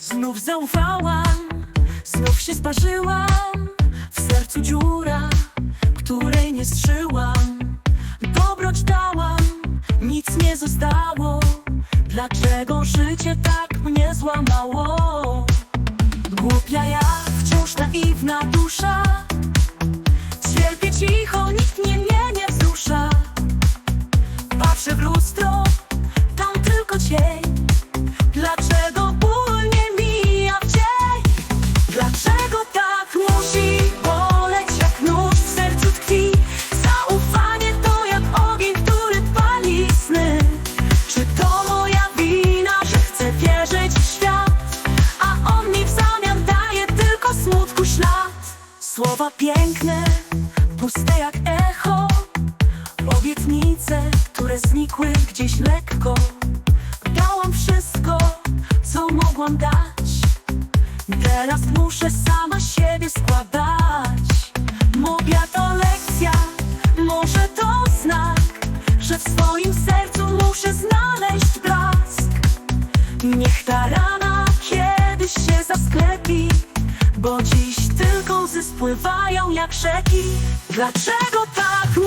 Znów zaufałam, znów się sparzyłam W sercu dziura, której nie strzyłam Dobroć dałam, nic nie zostało Dlaczego życie tak mnie złamało? Głupia ja, wciąż naiwna dusza tylko cień Dlaczego ból nie mija w dzień? Dlaczego tak musi boleć jak nóż w sercu tkwi? Zaufanie to jak ogień, który pali sny Czy to moja wina, że chcę wierzyć w świat? A on mi w zamian daje tylko smutku ślad Słowa piękne, puste jak echo Obietnice, które znikły gdzieś lekko mogłam dać. Teraz muszę sama siebie składać. Moja to lekcja, może to znak Że w swoim sercu muszę znaleźć blask. Niech ta rana kiedyś się zasklepi Bo dziś tylko łzy spływają jak rzeki. Dlaczego tak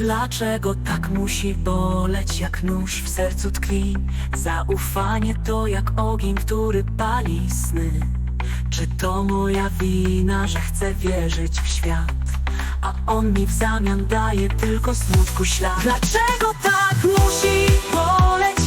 Dlaczego tak musi boleć jak nóż w sercu tkwi? Zaufanie to jak ogień, który pali sny Czy to moja wina, że chcę wierzyć w świat? A on mi w zamian daje tylko smutku ślad Dlaczego tak musi boleć